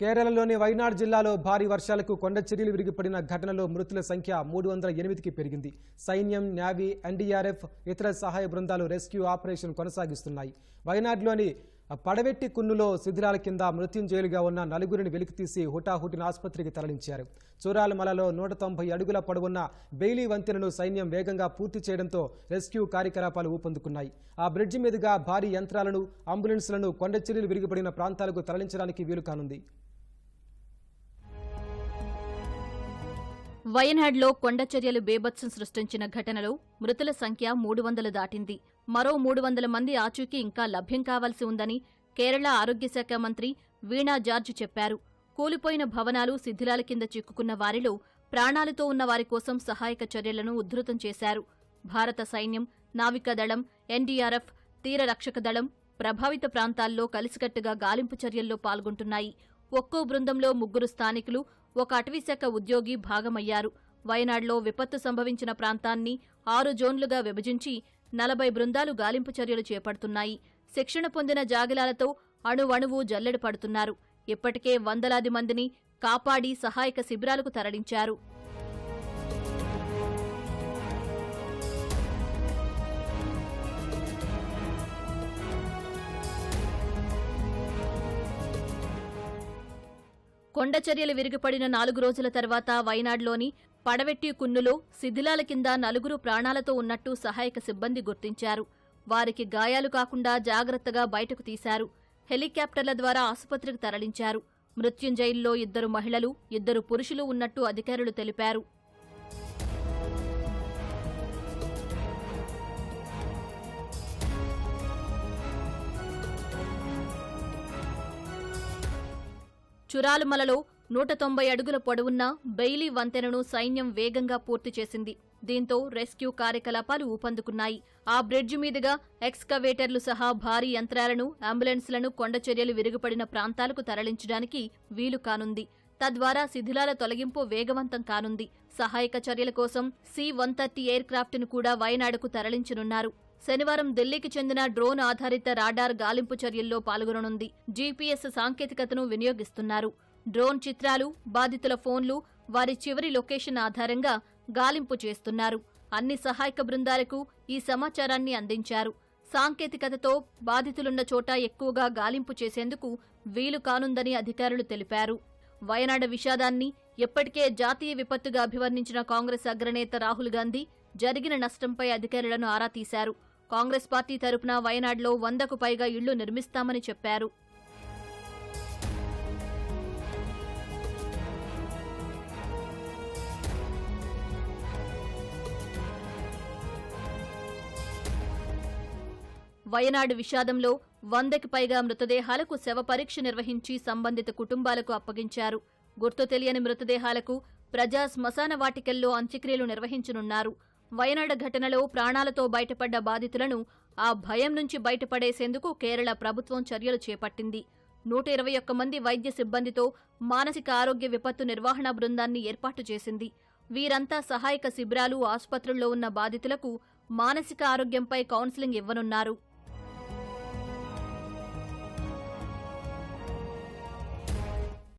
కేరళలోని వైనాడ్ జిల్లాలో భారీ వర్షాలకు కొండ చర్యలు విరిగిపడిన ఘటనలో మృతుల సంఖ్య మూడు వందల ఎనిమిదికి పెరిగింది. సైన్యం నేవీ ఎన్డీఆర్ఎఫ్ ఇతర సహాయ బృందాలు రెస్క్యూ ఆపరేషన్ కొనసాగిస్తున్నాయి. వైనాడ్లోని పడవెట్టి కున్నులో శిథిలాల కింద మృత్యుంజయులుగా ఉన్న నలుగురిని వెలికితీసి హుటాహుటిన ఆసుపత్రికి తరలించారు. చూరాలమలలో నూట తొంభై అడుగుల పొడవున్న బెయిలీ వంతెనను సైన్యం వేగంగా పూర్తి చేయడంతో రెస్క్యూ కార్యకలాపాలు ఊపందుకున్నాయి. ఆ బ్రిడ్జి మీదుగా భారీ యంత్రాలను అంబులెన్స్లను కొండచెర్యలు విరిగిపడిన ప్రాంతాలకు తరలించడానికి వీలు కానుంది. వయనాడ్లో కొండ చర్యలు బేభత్సం సృష్టించిన ఘటనలో మృతుల సంఖ్య మూడు వందలు దాటింది. మరో మూడు వందల మంది ఆచూకీ ఇంకా లభ్యం కావాల్సి ఉందని కేరళ ఆరోగ్య శాఖ మంత్రి వీణా జార్జ్ చెప్పారు. కూలిపోయిన భవనాలు శిథిలాల కింద చిక్కుకున్న వారిలో ప్రాణాలతో ఉన్న వారి కోసం సహాయక చర్యలను ఉధృతం చేశారు. భారత సైన్యం నావికాదళం ఎన్డీఆర్ఎఫ్ తీర రక్షక దళం ప్రభావిత ప్రాంతాల్లో కలిసికట్టుగా గాలింపు చర్యల్లో పాల్గొంటున్నాయి. ఒక్కో బృందంలో ముగ్గురు స్థానికులు ఒక అటవీశాఖ ఉద్యోగి భాగమయ్యారు. వయనాడ్లో విపత్తు సంభవించిన ప్రాంతాన్ని ఆరు జోన్లుగా విభజించి నలభై బృందాలు గాలింపు చర్యలు చేపడుతున్నాయి. శిక్షణ పొందిన జాగిలాలతో అణువణువు జల్లెడ పడుతున్నారు. ఇప్పటికే వందలాది మందిని కాపాడి సహాయక శిబిరాలకు తరలించారు. కొండచర్యలు విరిగిపడిన నాలుగు రోజుల తర్వాత వైనాడ్లోని పడవెట్టి కున్నులో శిథిలాల కింద నలుగురు ప్రాణాలతో ఉన్నట్టు సహాయక సిబ్బంది గుర్తించారు. వారికి గాయాలు కాకుండా జాగ్రత్తగా బయటకు తీశారు. హెలికాప్టర్ల ద్వారా ఆసుపత్రికి తరలించారు. మృత్యుంజైల్లో ఇద్దరు మహిళలు ఇద్దరు పురుషులు ఉన్నట్టు అధికారులు తెలిపారు. చురాలుమలలో నూట తొంభై అడుగుల పొడవున్న బెయిలీ వంతెనను సైన్యం వేగంగా పూర్తి చేసింది. దీంతో రెస్క్యూ కార్యకలాపాలు ఊపందుకున్నాయి. ఆ బ్రిడ్జి మీదుగా ఎక్స్కవేటర్లు సహా భారీ యంత్రాలను అంబులెన్స్లను కొండచర్యలు విరుగుపడిన ప్రాంతాలకు తరలించడానికి వీలు కానుంది. తద్వారా శిథిలాల తొలగింపు వేగవంతం కానుంది. సహాయక చర్యల కోసం సి వన్ థర్టీ ఎయిర్ క్రాఫ్ట్ను కూడా వయనాడుకు తరలించనున్నారు. శనివారం ఢిల్లీకి చెందిన డ్రోన్ ఆధారిత రాడార్ గాలింపు చర్యల్లో పాల్గొననుంది. జీపీఎస్ సాంకేతికతను వినియోగిస్తున్నారు. డ్రోన్ చిత్రాలు బాధితుల ఫోన్లు వారి చివరి లొకేషన్ ఆధారంగా గాలింపు చేస్తున్నారు. అన్ని సహాయక బృందాలకు ఈ సమాచారాన్ని అందించారు. సాంకేతికతతో బాధితులున్న చోట ఎక్కువగా గాలింపు చేసేందుకు వీలు కానుందని అధికారులు తెలిపారు. వయనాడ విషాదాన్ని ఎప్పటికే జాతీయ విపత్తుగా అభివర్ణించిన కాంగ్రెస్ అగ్రనేత రాహుల్ గాంధీ జరిగిన నష్టంపై అధికారులను ఆరా తీశారు. కాంగ్రెస్ పార్టీ తరపున వయనాడ్లో వందకు పైగా ఇళ్ళు నిర్మిస్తామని చెప్పారు. వయనాడు విషాదంలో వందకి పైగా మృతదేహాలకు శవ పరీక్ష నిర్వహించి సంబంధిత కుటుంబాలకు అప్పగించారు. గుర్తు తెలియని మృతదేహాలకు ప్రజా శ్మశాన వాటికల్లో అంత్యక్రియలు నిర్వహించనున్నారు. వయనాడ ఘటనలో ప్రాణాలతో బయటపడ్డ బాధితులను ఆ భయం నుంచి బయటపడేసేందుకు కేరళ ప్రభుత్వం చర్యలు చేపట్టింది. నూట ఇరవై ఒక్క మంది వైద్య సిబ్బందితో మానసిక ఆరోగ్య విపత్తు నిర్వహణ బృందాన్ని ఏర్పాటు చేసింది. వీరంతా సహాయక శిబిరాలు ఆసుపత్రుల్లో ఉన్న బాధితులకు మానసిక ఆరోగ్యంపై కౌన్సిలింగ్ ఇవ్వనున్నారు.